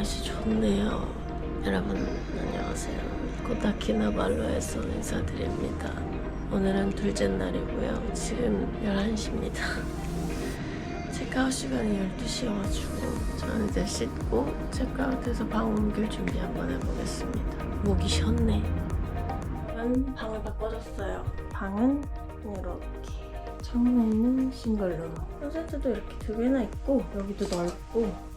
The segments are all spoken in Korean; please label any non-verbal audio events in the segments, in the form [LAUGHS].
날씨 좋네요. 여러분 안녕하세요. 코타키나발루에서 인사드립니다. 오늘은 둘째 날이고요. 지금 11시입니다. [LAUGHS] 체크아웃 시간이 12시여가지고 저는 이제 씻고 체크아웃해서 방 옮길 준비 한번 해보겠습니다. 목이 쉬었네. 저는 방을 바꿔줬어요. 방은 이렇게 창문은 싱글룸. 클로제트도 이렇게 두 개나 있고 여기도 넓고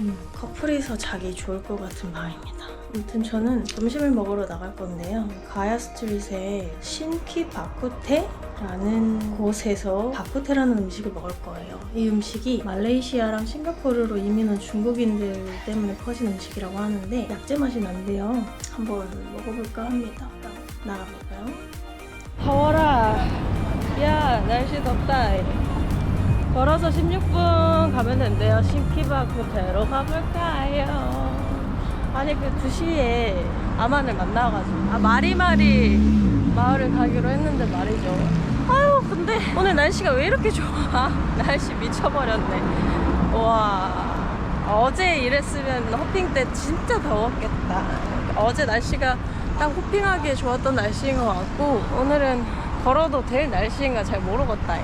음, 커플이서 자기 좋을 것 같은 방입니다. 아무튼 저는 점심을 먹으러 나갈 건데요. 가야 스트릿에 신키 바쿠테라는 곳에서 바쿠테라는 음식을 먹을 거예요. 이 음식이 말레이시아랑 싱가포르로 이민 온 중국인들 때문에 퍼진 음식이라고 하는데 약재 맛이 난대요. 한번 먹어볼까 합니다. 나가볼까요? 더워라. 야, 날씨 덥다. 걸어서 16분 가면 된대요. 신키박 호텔로 가볼까요? 아니, 그 2시에 아만을 만나가지고. 아, 마리마리 마을을 가기로 했는데 말이죠. 아유, 근데 오늘 날씨가 왜 이렇게 좋아? [LAUGHS] 날씨 미쳐버렸네. 와. 어제 이랬으면 호핑 때 진짜 더웠겠다. 어제 날씨가 딱 호핑하기에 좋았던 날씨인 것 같고 오늘은 걸어도 될 날씨인가 잘 모르겠다.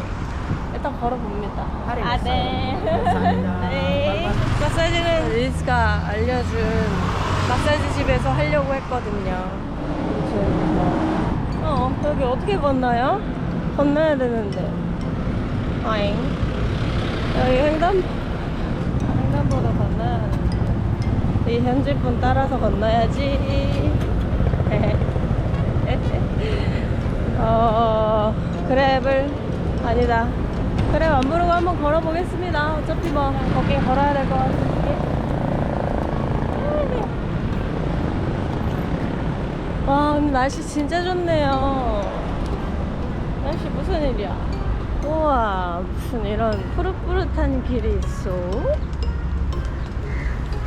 일단 걸어봅니다. 아, 네. [LAUGHS] 네. 마사지는 리즈가 알려준 마사지 집에서 하려고 했거든요. 어, 여기 어떻게 건너요? 건너야 되는데. 아잉. 여기 횡단, 횡단보도 건너야 되는데. 이 현지분 따라서 건너야지. [LAUGHS] 어, 그랩을, 아니다. 그랩 안 부르고 한번 걸어보겠습니다. 어차피 뭐, 걷긴 걸어야 될 것 같으니. 와, 근데 날씨 진짜 좋네요. 날씨 무슨 일이야? 우와, 무슨 이런 푸릇푸릇한 길이 있어.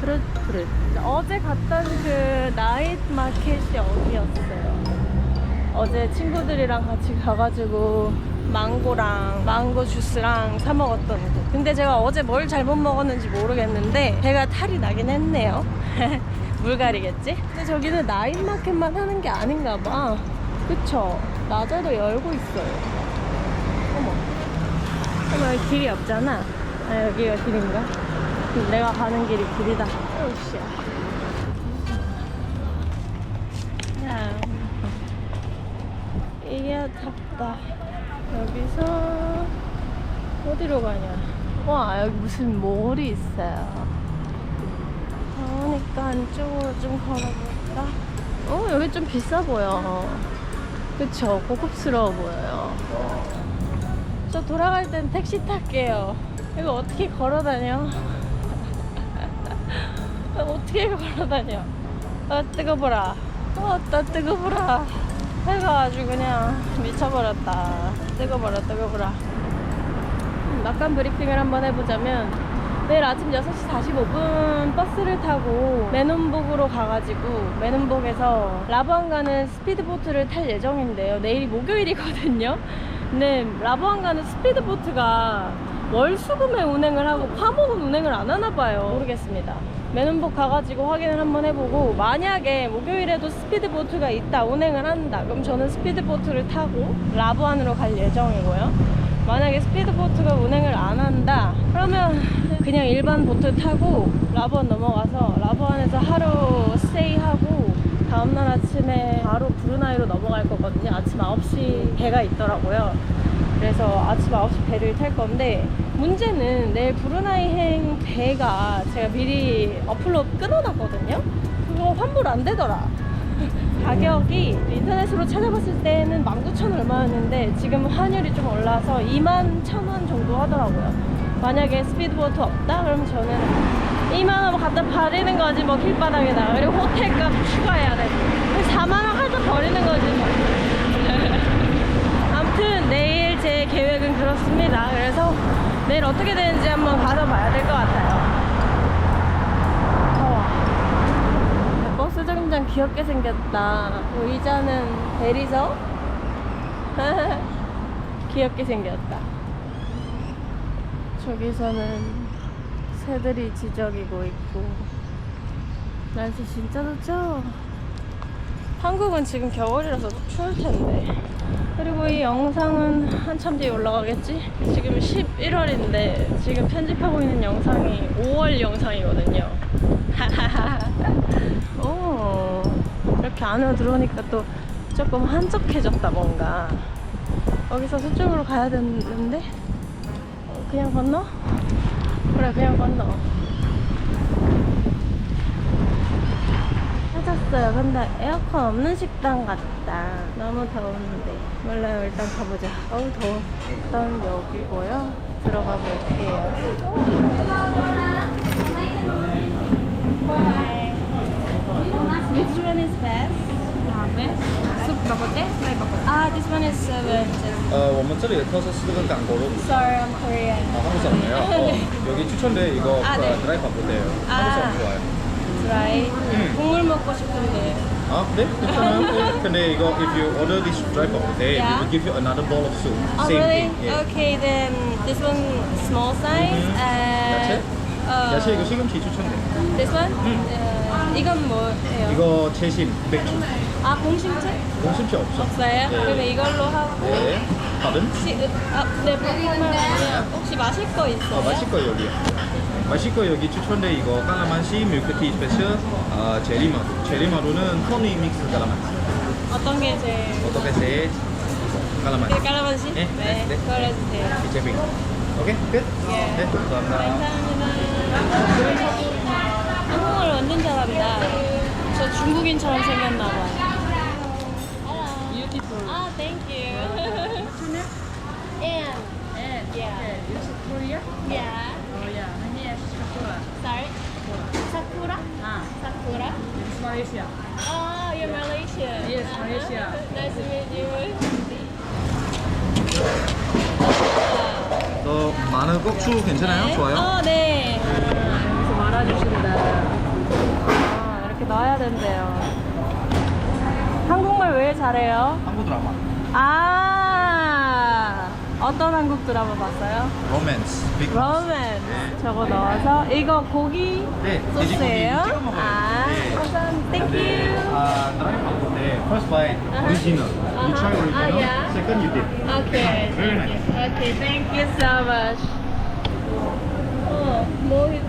푸릇푸릇. 어제 갔던 그 나이트 마켓이 어디였어요? 어제 친구들이랑 같이 가가지고 망고랑 망고 주스랑 사 먹었던 곳. 근데 제가 어제 뭘 잘못 먹었는지 모르겠는데 배가 탈이 나긴 했네요. [LAUGHS] 물갈이겠지? 근데 저기는 나이트 마켓만 하는 게 아닌가 봐. 그쵸? 낮에도 열고 있어요. 어머. 어머, 여기 길이 없잖아. 아, 여기가 길인가? 내가 가는 길이 길이다. 오우씨. 야. 이게 덥다. 여기서 어디로 가냐? 와, 여기 무슨 몰이 있어요. 그러니까 안쪽으로 좀 걸어볼까? 어, 여기 좀 비싸 보여. 그쵸? 고급스러워 보여요. 저 돌아갈 땐 택시 탈게요. 이거 어떻게 걸어 다녀? [LAUGHS] 어떻게 걸어 다녀? 아, 뜨거워라. 어, 따 뜨거워라. 해가 아주 그냥 미쳐버렸다. 뜨거워라, 뜨거워라. 음, 막간 브리핑을 한번 해보자면 내일 아침 6시 45분 버스를 타고 메논복으로 가가지고 메논복에서 라부안 가는 스피드보트를 탈 예정인데요. 내일이 목요일이거든요. 근데 라부안 가는 스피드보트가 월수금에 운행을 하고 화목은 운행을 안 하나 봐요. 모르겠습니다. 메논복 가가지고 확인을 한번 해보고 만약에 목요일에도 스피드보트가 있다 운행을 한다 그럼 저는 스피드보트를 타고 라부안으로 갈 예정이고요. 만약에 스피드보트가 운행을 안 한다 그러면 그냥 일반 보트 타고 라부안 넘어가서 라부안에서 하루 스테이하고 다음날 아침에 바로 브루나이로 넘어갈 거거든요 아침 9시 배가 있더라고요 그래서 아침 9시 배를 탈 건데 문제는 내일 브루나이행 배가 제가 미리 어플로 끊어놨거든요 그거 환불 안 되더라 [LAUGHS] 가격이 인터넷으로 찾아봤을 때는 19,000 얼마였는데 지금 환율이 좀 올라서 21,000원 정도 하더라고요. 만약에 스피드보트 없다? 그러면 저는 2만원 갖다 버리는 거지 뭐 길바닥에다가 그리고 호텔값 추가해야 되고 4만원 갖다 버리는 거지 뭐. [LAUGHS] 아무튼 내일 제 계획은 그렇습니다. 그래서 내일 어떻게 되는지 한번 가서 봐야 될 것 같아요. 더워. 버스 정류장 귀엽게 생겼다. 의자는 대리석? [LAUGHS] 귀엽게 생겼다. 저기서는 새들이 지저귀고 있고 날씨 진짜 좋죠? 한국은 지금 겨울이라서 추울 텐데 그리고 이 영상은 한참 뒤에 올라가겠지? 지금 11월인데 지금 편집하고 있는 영상이 5월 영상이거든요 [LAUGHS] 오 이렇게 안으로 들어오니까 또 조금 한적해졌다 뭔가 여기서 서쪽으로 가야 되는데 어, 그냥 건너? 그래 그냥 건너 찾았어요 근데 에어컨 없는 식당 같다 너무 더운데 몰라요 일단 가보자 어우 더워 일단 여기고요 들어가 볼게요 Which one is best? soup pakote, fry pakote. Ah, this one is seven. 呃，我们这里的特色是这个港狗肉， Sorry, I'm Korean. 아, 한국 사람이에요. 어, 여기 추천돼 이거 아, 그 네. 드라이 바보대요. 아. 한국 사람 좋아요. 음. 국물 먹고 싶은데. 아, 네? 괜찮아요. 네. 근데 이거 if you order this dry babote, Yeah. we will give you another bowl of soup. Oh, Same really? thing. 예. Okay, then this one small size Mhm. and uh, 야채 이거 시금치 추천돼. this one? Uh, 이건 뭐예요? 이거 채심 맥주. 아, 공심채? 공심채 없어. 없어요? 네. 그러면 이걸로 하고 네. 받은? 혹시 으- 아, 네, 아니면 혹시 마실 거 있어요? 어, 마실 거 여기요. 마실 거 여기 추천돼 이거 깔라만시 밀크티 스페셜 아, 제리마루. 제리마루는 허니 믹스 깔라만시. 어떤 게 제일 어떻게 제일 깔라만시. 네, 까라만시? 네, 네, 네. 그걸 해주세요. 이제빙. 오케이 끝. 예. 네 감사합니다. 감사합니다. 한국말 완전 잘한다. 저 중국인처럼 생겼나 봐. Beautiful. Yeah, Oh yeah, my name is Sakura. sorry. Sakura? Ah, Sakura? it's Malaysia. Oh, you're Malaysian. Yes, Malaysia. nice to meet you. 너 마늘 고추 괜찮아요? 네. 좋아요? 어, 네. 여기서 말아주신다. 아, 이렇게 넣어야 된대요. 한국말 왜 잘해요? 한국 드라마. 아, 어떤 한국 드라마 봤어요? 로맨스. 빅 로맨스. 저거 넣어서 이거 고기 네, 돼지고기 소스예요? 찍어 먹어요. 아, 네. 감사합니다. 땡큐. 아 드라이 바보인데 first bite Uh-huh. original. You try Uh-huh. original. Ah, yeah. Second you dip. Okay. Very nice. Okay, thank you so much. 어, 모히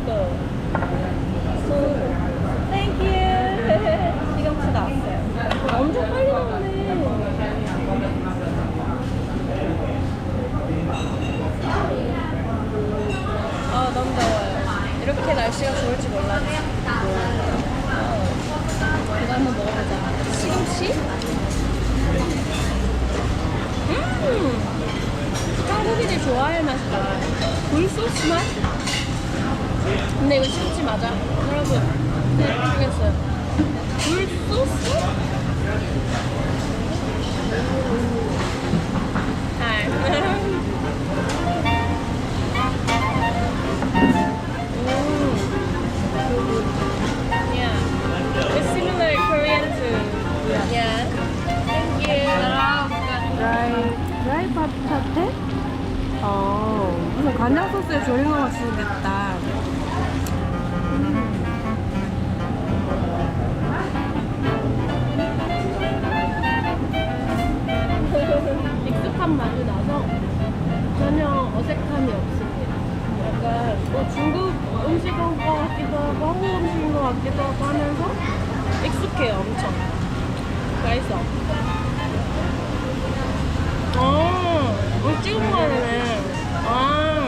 간장 소스에 조린 것 같이 생겼다. 익숙한 맛이 나서 전혀 어색함이 없습니다. 약간 뭐 중국 음식인 것 같기도 하고 한국 음식인 것 같기도 하고 하면서 익숙해요 엄청. 맛있어. 아, 이거 찍어 먹어야 되네. 아,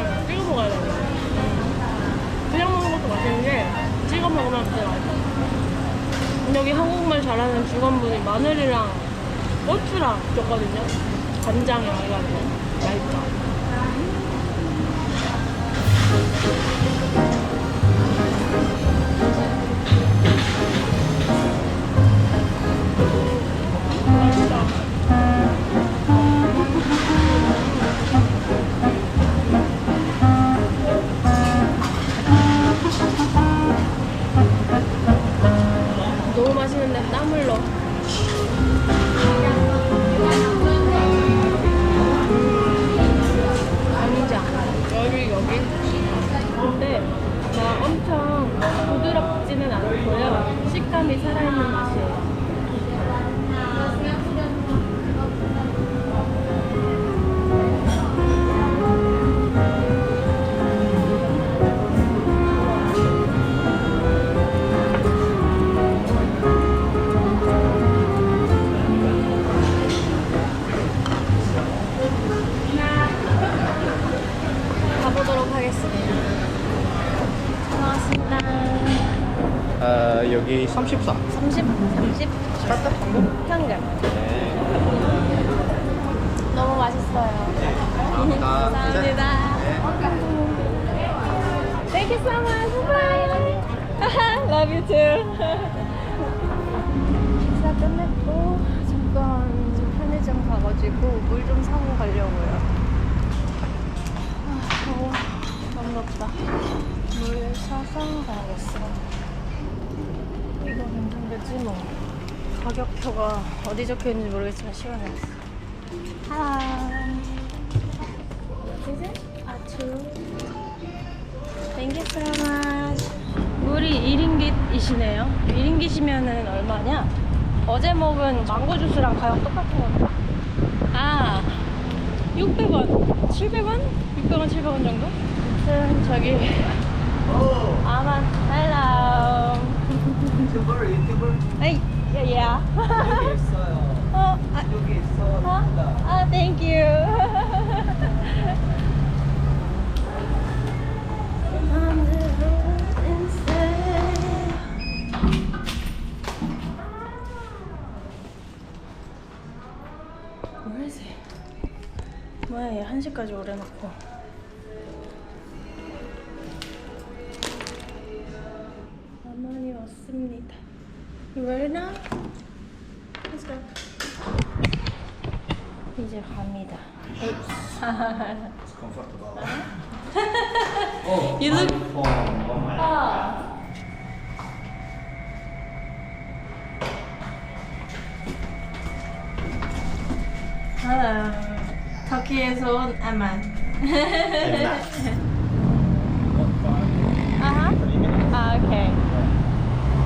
찍어 먹으면 맛있어. 여기 한국말 잘하는 직원분이 마늘이랑 고추랑 줬거든요. 간장이랑 해가지고. 맛있다. 근데 막 엄청 부드럽지는 않고요. 식감이 살아있는 맛이에요. 아, 여기 34. 30, 30 스타트 한국? 현금. 네. 너무 맛있어요. 감사합니다. 감사합니다. 네. Thank you so much. Bye. [LAUGHS] Love you too. 식사 끝냈고 잠깐 좀 편의점 가가지고 물 좀 사고 가려고요. 아, 더워. 너무 덥다. 물 사서 가야겠어. 괜찮겠지 뭐. 가격표가 어디 적혀 있는지 모르겠지만 시원했어. 아. Thank you so much. 물이 1링깃이시네요. 1링깃이면은 얼마냐? 어제 먹은 망고 주스랑 가격 똑같은 거. 아, 600원, 700원? 600원, 700원 정도? 아무튼 저기 아만 hello. 유튜버 유튜버 에이, yeah. 여기 있어요. [LAUGHS] 어, 아, 여기 있어. 어? 아, thank you. Where is he? 뭐야 얘 1시까지 오래 놓고 You ready now? Let's go 이제 갑니다 [LAUGHS] You look 아. Hello. 터키에서 온 아만. 아하. Ah, okay.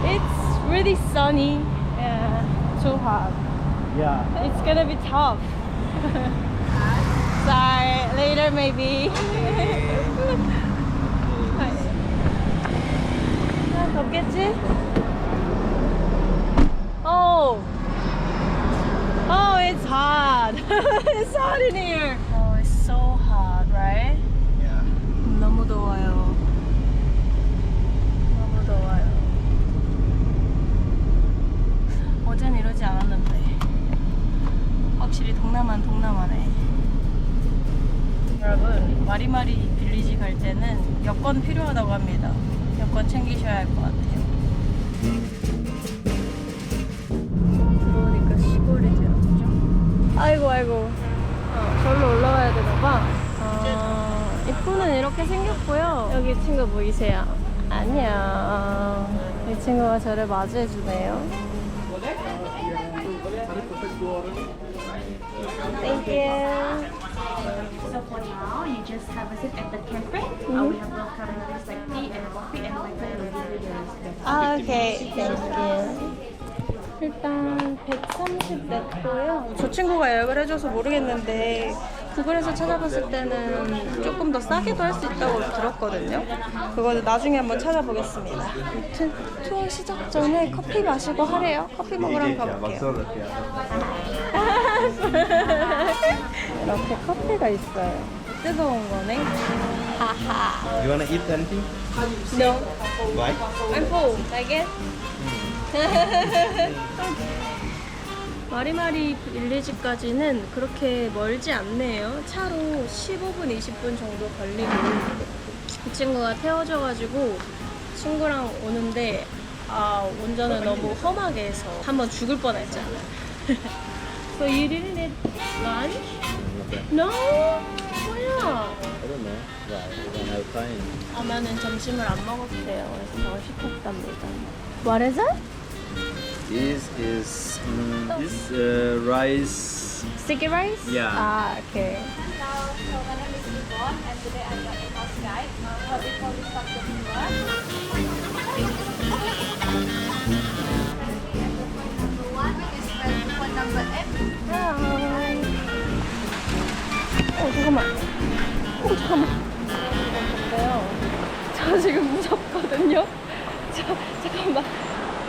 It's really sunny. Yeah, too hot. Yeah. It's gonna be tough. [LAUGHS] Sorry, later maybe. [LAUGHS] 아, 덥겠지? Oh. Oh, it's hot. [LAUGHS] it's hot in here. Oh, it's so hot, right? Yeah. 너무 더워요. 이러지 않았는데. 확실히 동남아는 동남아네. 여러분, 마리마리 빌리지 갈 때는 여권 필요하다고 합니다. 여권 챙기셔야 할 것 같아요. 들어오니까 시골이죠, 그죠? 아이고, 아이고. 어, 절로 올라가야 되나봐. 어, 입구는 이렇게 생겼고요. 여기 친구 보이세요? 안녕. 이 친구가 저를 맞이해주네요. Thank you. So for now, you just have a sit at the cafe. Uh, we have welcome drinks like tea and coffee and like the 아, 오케이. 땡큐. 일단 130 냈고요. 저 친구가 예약을 해줘서 모르겠는데 구글에서 찾아봤을 때는 조금 더 싸게도 할 수 있다고 들었거든요. 그거는 나중에 한번 찾아보겠습니다. 아무튼 투어 시작 전에 커피 마시고 하래요. 커피 먹으러 한번 가볼게요. [LAUGHS] 이렇게 커피가 있어요. 뜨거운 거네. 하하. You wanna eat anything? No. Why? I'm full. Like it? 마리마리 빌리지까지는 그렇게 멀지 않네요. 차로 15분, 20분 정도 걸리고 이 친구가 태워줘가지고 친구랑 오는데 아 운전을 너무 험하게 해서 한번 죽을 뻔했잖아. [LAUGHS] so you didn't eat lunch? No? 뭐야? 아마는 점심을 안 먹었대요. 그래서 더 시켰답니다. What is it? This is mm, this uh, rice Sticky rice? Yeah. Ah, okay. Hello, so my name is Yvonne and today I'm your in-house guide. Uh, before we start the tour, number one is phone number M. Hi. 어, 잠깐만. 어, 잠깐만. 근데요. 저 지금 무섭거든요. 저, 잠깐만.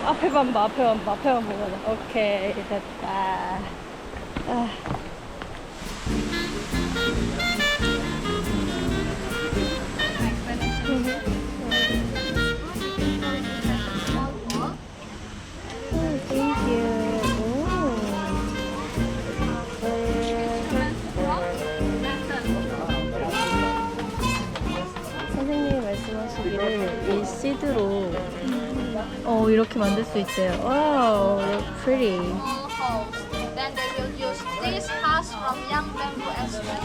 앞에만 봐, 앞에만 봐, 앞에만 보면 돼. 오케이, 됐다. 아. 말씀하시기를 이 시드로 어 이렇게 만들 수 있대요. 와우, pretty. Small holes. Then they will use this husk from young bamboo as well.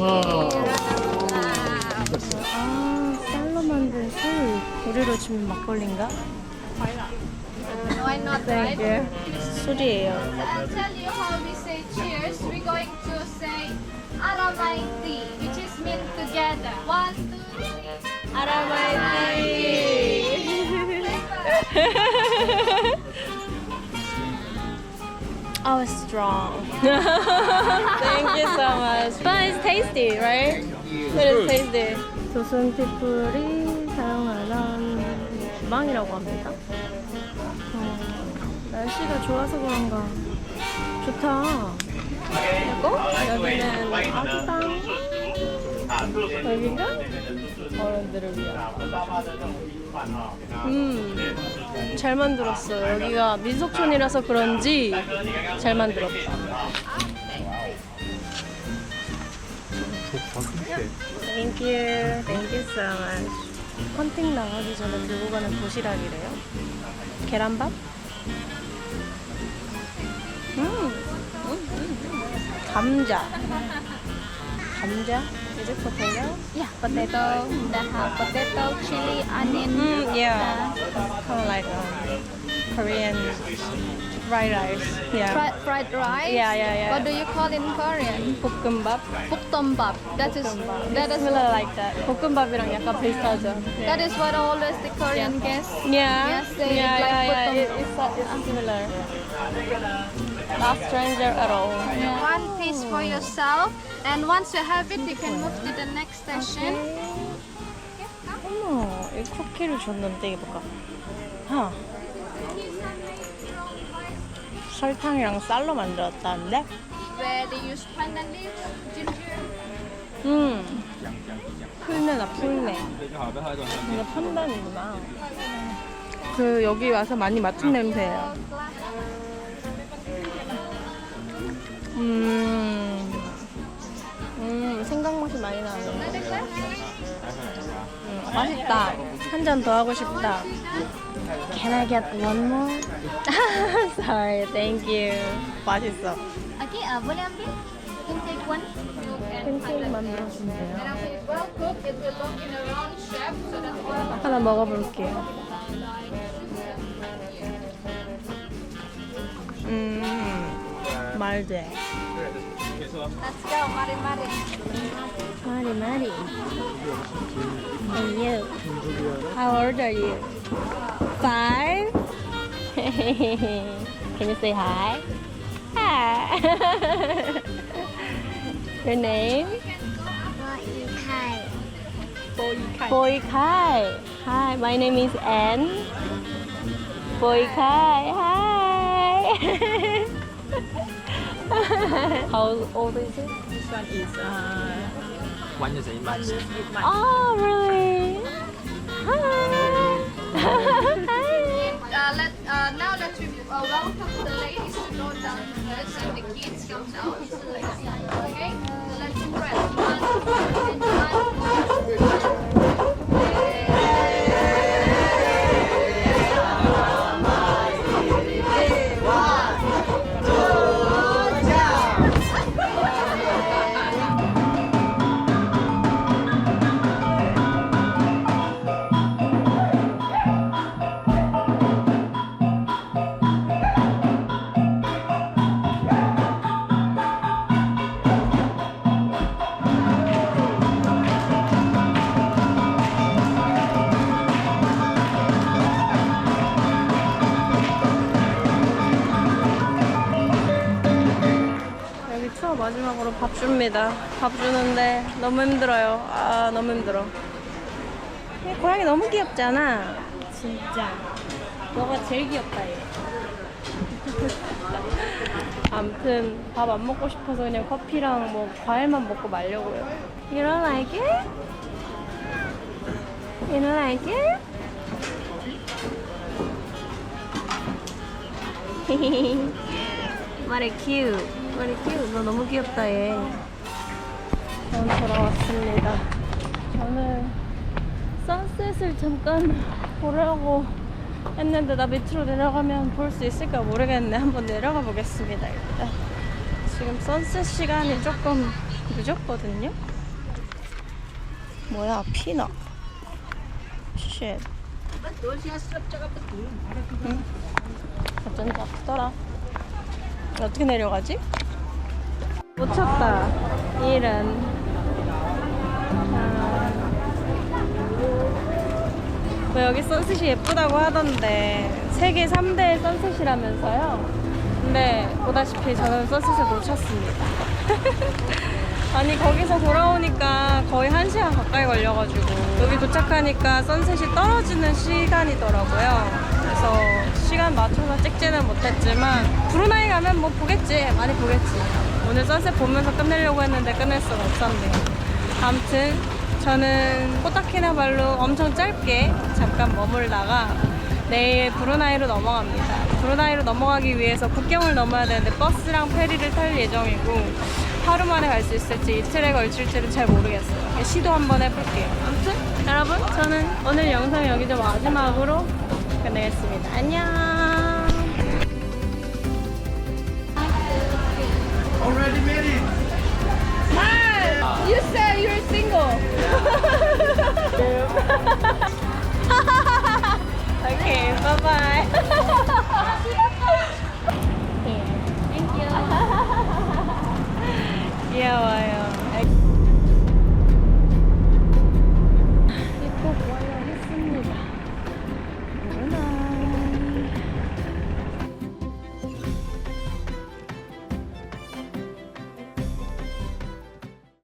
아, 쌀로 술. 우리로 치면 막걸리인가? Why not, right? 네, 술이에요. I'll tell you how we say cheers. We're going to say Aramaiti, which is mean together. One, two, three. Oh, it's strong. Thank you so much. But it's tasty, right? It is tasty. 조선 피플이 주방이라고 합니다. 어, 날씨가 좋아서 그런가 좋다. 그리고 여기는 아기방. 여기가 어른들을 위한. 음, 잘 만들었어. 여기가 민속촌이라서 그런지 잘 만들었다. Thank you. Thank you so much. 헌팅 나가기 전에 들고 가는 도시락이래요. 계란밥? 음. 음, 음, 음. 감자. 감자? Is it potato? Yeah, potato. That have potato, chili, onion. Mm, yeah. Kind of like um, Korean fried rice. Yeah. Fried, fried rice. Yeah, yeah, yeah. What do you call in Korean? 볶음밥. Buktombap. That is that is Similar like that. 볶음밥이랑 약간 비슷하죠. that is what always the Korean guests. Yeah. Yes, they yeah, like yeah, yeah. It, 볶음밥. it's, it's similar. Not stranger at all. One piece for yourself, and once you have it, you can move to the next station. 어머, 이 쿠키를 줬는데 이거 볼까? 하. 설탕이랑 쌀로 만들었다는데? Where they use pandan leaves, ginger. 음. 풀내다 풀내. 이거 판단이구나. 그 여기 와서 많이 맡은 냄새예요. 음. 음, 생강 맛이 많이 나네. 음, 맛있다. 한 잔 더 하고 싶다. Can I get one more? Sorry, thank you. 맛있어. Okay, uh, boleh ambil? You can take one. 하나 먹어볼게요. 음, 말돼. Let's go, mari mari. Mari, Mari. And you? How old are you? Five? [LAUGHS] Can you say hi? Hi. [LAUGHS] Your name? Boy Kai. Hi, my name is Anne. Boy Kai. Hi. [LAUGHS] How old is it? This one is uh, one years eight months. Oh, really? Hi. Uh, let, uh, now we uh, welcome the ladies to go down first and the kids come down. Okay? So let's press one and one. 줍니다. 밥 주는데 너무 힘들어요. 아 너무 힘들어. 이 고양이 너무 귀엽잖아. 진짜. 너가 제일 귀엽다 얘. [LAUGHS] 아무튼 밥 안 먹고 싶어서 그냥 커피랑 뭐 과일만 먹고 말려고요. You don't like it? You don't like it? 말이 cute. 말이 cute. 너 너무 귀엽다 얘. 저는 돌아왔습니다. 저는 선셋을 잠깐 보려고 했는데 나 밑으로 내려가면 볼 수 있을까 모르겠네. 한번 내려가 보겠습니다. 일단 지금 선셋 시간이 조금 늦었거든요. 뭐야 피나? 쉣. 응? 어쩐지 아프더라. 어떻게 내려가지? 못 찾다. 이런. 아. 뭐 여기 선셋이 예쁘다고 하던데 세계 3대 선셋이라면서요. 근데 보다시피 저는 선셋을 놓쳤습니다. [LAUGHS] 아니 거기서 돌아오니까 거의 1시간 가까이 걸려가지고 여기 도착하니까 선셋이 떨어지는 시간이더라고요. 그래서 시간 맞춰서 찍지는 못했지만 브루나이 가면 뭐 보겠지. 많이 보겠지. 오늘 선셋 보면서 끝내려고 했는데 끝낼 수가 없었네요. 아무튼 저는 코타키나발루 엄청 짧게 잠깐 머물다가 내일 브루나이로 넘어갑니다. 브루나이로 넘어가기 위해서 국경을 넘어야 되는데 버스랑 페리를 탈 예정이고 하루 만에 갈 수 있을지 이틀에 걸칠지는 잘 모르겠어요. 시도 한번 해볼게요. 아무튼 여러분 저는 오늘 영상 여기서 마지막으로 끝내겠습니다. 안녕. Already. Man, you said you're single. [LAUGHS] okay, bye bye. [LAUGHS] Thank you. [LAUGHS] yeah, well, yeah.